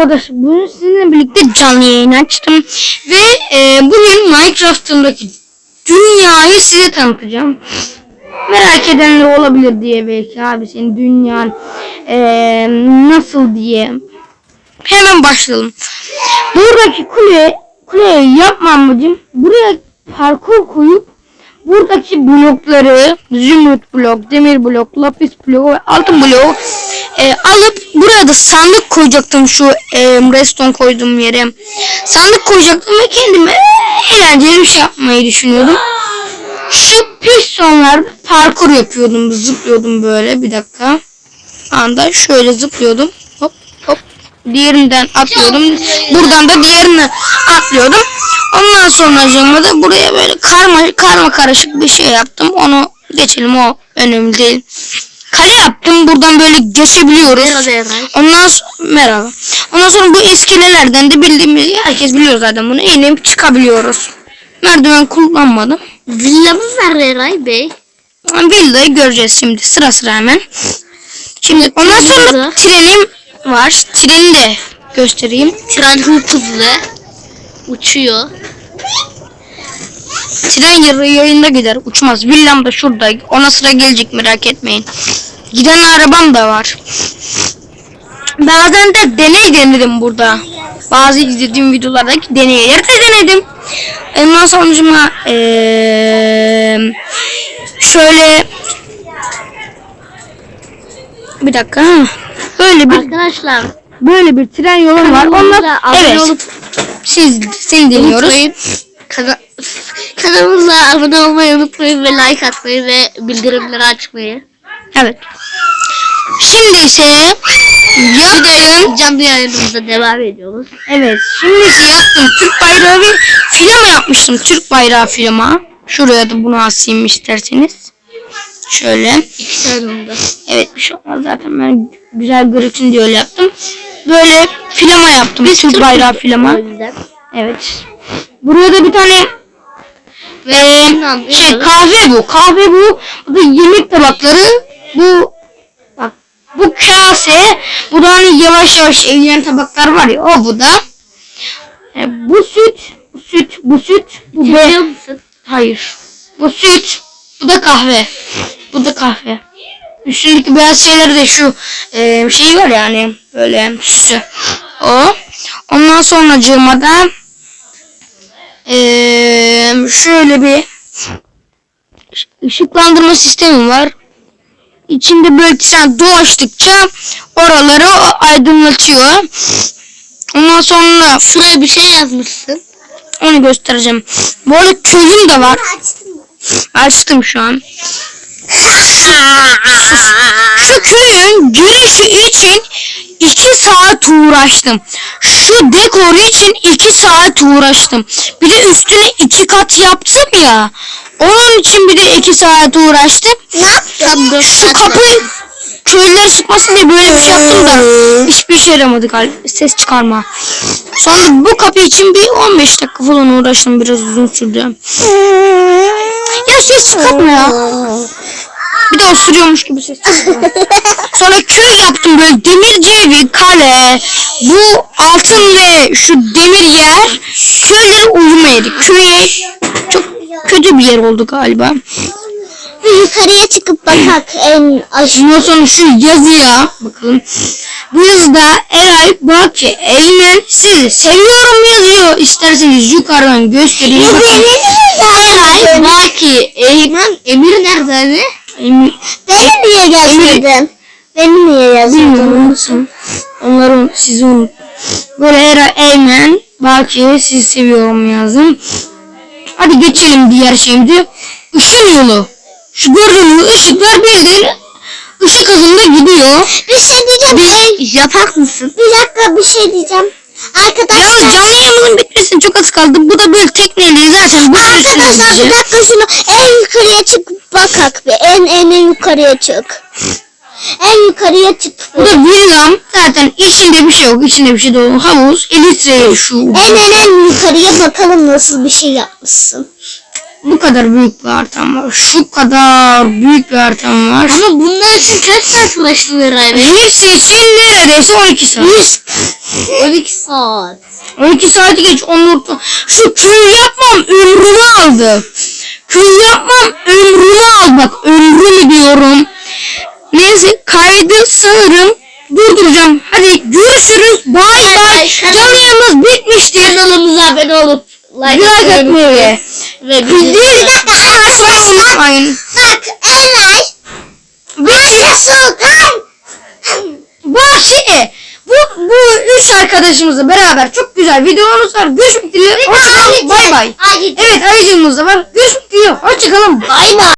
arkadaşlar bugün sizinle birlikte canlı yayın açtım ve e, bugün Minecraft'ımdaki dünyayı size tanıtacağım. Merak edenler olabilir diye belki abi senin dünyan e, nasıl diye. Hemen başlayalım. Buradaki kule kuleyi yapmam bacım. Buraya parkur koyup buradaki blokları zümrüt blok, demir blok, lapis blok ve altın blok e, alıp buraya da sandık koyacaktım şu e, redstone koyduğum yere. Sandık koyacaktım ve kendime eğlenceli bir şey yapmayı düşünüyordum. Şu pistonlar parkur yapıyordum, zıplıyordum böyle bir dakika. Anda şöyle zıplıyordum. Hop hop. Diğerinden atlıyordum. Buradan da diğerini atlıyordum. Ondan sonra da buraya böyle karma karma karışık bir şey yaptım. Onu geçelim o önemli değil. Kale yaptım. Buradan böyle geçebiliyoruz. Merhaba Eray. Ondan sonra merhaba. Ondan sonra bu iskelelerden de bildiğimiz herkes biliyor zaten bunu. Inip çıkabiliyoruz. Merdiven kullanmadım. Villamız nerede Eray Bey? Villayı göreceğiz şimdi sıra sıra hemen. Şimdi ondan sonra trenim var. Treni de göstereyim. Tren hızlı. Uçuyor. Tren yarı yayında gider uçmaz. Villam da şurada. Ona sıra gelecek merak etmeyin. Giden arabam da var. Bazen de deney denedim burada. Bazı izlediğim videolardaki deneyleri de denedim. Ondan sonucuma eee şöyle bir dakika. Böyle bir Arkadaşlar böyle bir tren yolu var. Onlar evet. olup Siz seni dinliyoruz. Kana kanalımıza abone olmayı unutmayın ve like atmayı ve bildirimleri açmayı. Evet. Şimdi ise yaptığım Canlı yayınımıza devam ediyoruz. evet şimdi ise yaptığım Türk bayrağı bir filma yapmıştım. Türk bayrağı filma. Şuraya da bunu asayım isterseniz. Şöyle. İki tane onda. Evet bir şey olmaz zaten ben güzel görünsün diye öyle yaptım. Böyle filma yaptım. Türk bayrağı filma. O yüzden. Evet. Buraya da bir tane Ee, şey kahve bu. Kahve bu. Bu da yemek tabakları. Bu bu kase. Bu da hani yavaş yavaş eriyen tabaklar var ya o bu da. E, bu süt, bu süt, bu süt, bu musun? Hayır. Bu süt, bu da kahve. Bu da kahve. Üstündeki beyaz şeyleri de şu e, şey var yani böyle süsü. O. Ondan sonra da e, şöyle bir ışıklandırma sistemi var. İçinde böyle sen dolaştıkça oraları aydınlatıyor. Ondan sonra Şuraya bir şey yazmışsın. onu göstereceğim. Bu arada köyüm de var. Açtım şu an. Şu köyün girişi için 2 saat uğraştım. Şu dekoru için 2 saat uğraştım. Bir de üstüne iki kat yaptım ya. Onun için bir de 2 saat uğraştım. Tam Şu kapı köylüler çıkmasın diye böyle bir şey yaptım da hiçbir işe yaramadı galiba. Ses çıkarma. Sonra bu kapı için bir 15 dakika falan uğraştım. Biraz uzun sürdü. Ya ses çıkartma ya. Bir de osuruyormuş gibi ses çıkartma. Sonra köy yaptım böyle demirci evi, kale, bu altın ve şu demir yer köylere uyuma yeri. Köye bir yer oldu galiba. Yukarıya çıkıp bakak en aşağı. Sonra şu yazıya bakalım. Bu yazıda Eray Baki Eymen sizi seviyorum yazıyor. İsterseniz yukarıdan göstereyim. Bakın. Eray, Baki, Eymen, Emir nerede hani? Eymen, Beni niye yazmadın? Beni niye bilmiyorum unutsun. Onları sizi unut. Böyle Eray Eymen Baki sizi seviyorum yazdım. Hadi geçelim diğer şeyimize. Işın yolu. Şu gördüğünüz ışıklar bildiğin ışık hızında gidiyor. Bir şey diyeceğim. Bir yapak mısın? Bir dakika bir şey diyeceğim. Arkadaşlar. canlı yayınımızın bitmesine çok az kaldı. Bu da böyle tekneyle zaten üstüne Arkadaşlar bir dakika şunu en yukarıya çık bakak bir. En en en yukarıya çık. En yukarıya çık. Bu da villam. Zaten içinde bir şey yok. İçinde bir şey dolu. Havuz, elitre şu. En en en yukarıya bakalım nasıl bir şey yapmışsın. Bu kadar büyük bir haritam var. Şu kadar büyük bir haritam var. Ama bunlar için kaç saat uğraştın herhalde? Hepsi için neredeyse 12 saat. 12 saat. 12 saati geç onur. Şu köy yapmam ömrümü aldı. Köy yapmam ömrümü al bak ömrümü diyorum. Neyse kaydı sanırım durduracağım. Hadi görüşürüz. Bay bay. Canlı yayınımız bitmiştir. Kanalımıza abone olup like atmayı. Ve dakika açmayı unutmayın. Bak Elay. Ve Sultan. bu şey bu bu üç arkadaşımızla beraber çok güzel videomuz var. Görüşmek dileğiyle. Hoşçakalın. Bay bay. Evet ayıcığımız da var. Görüşmek dileğiyle. Hoşçakalın. Bay bay.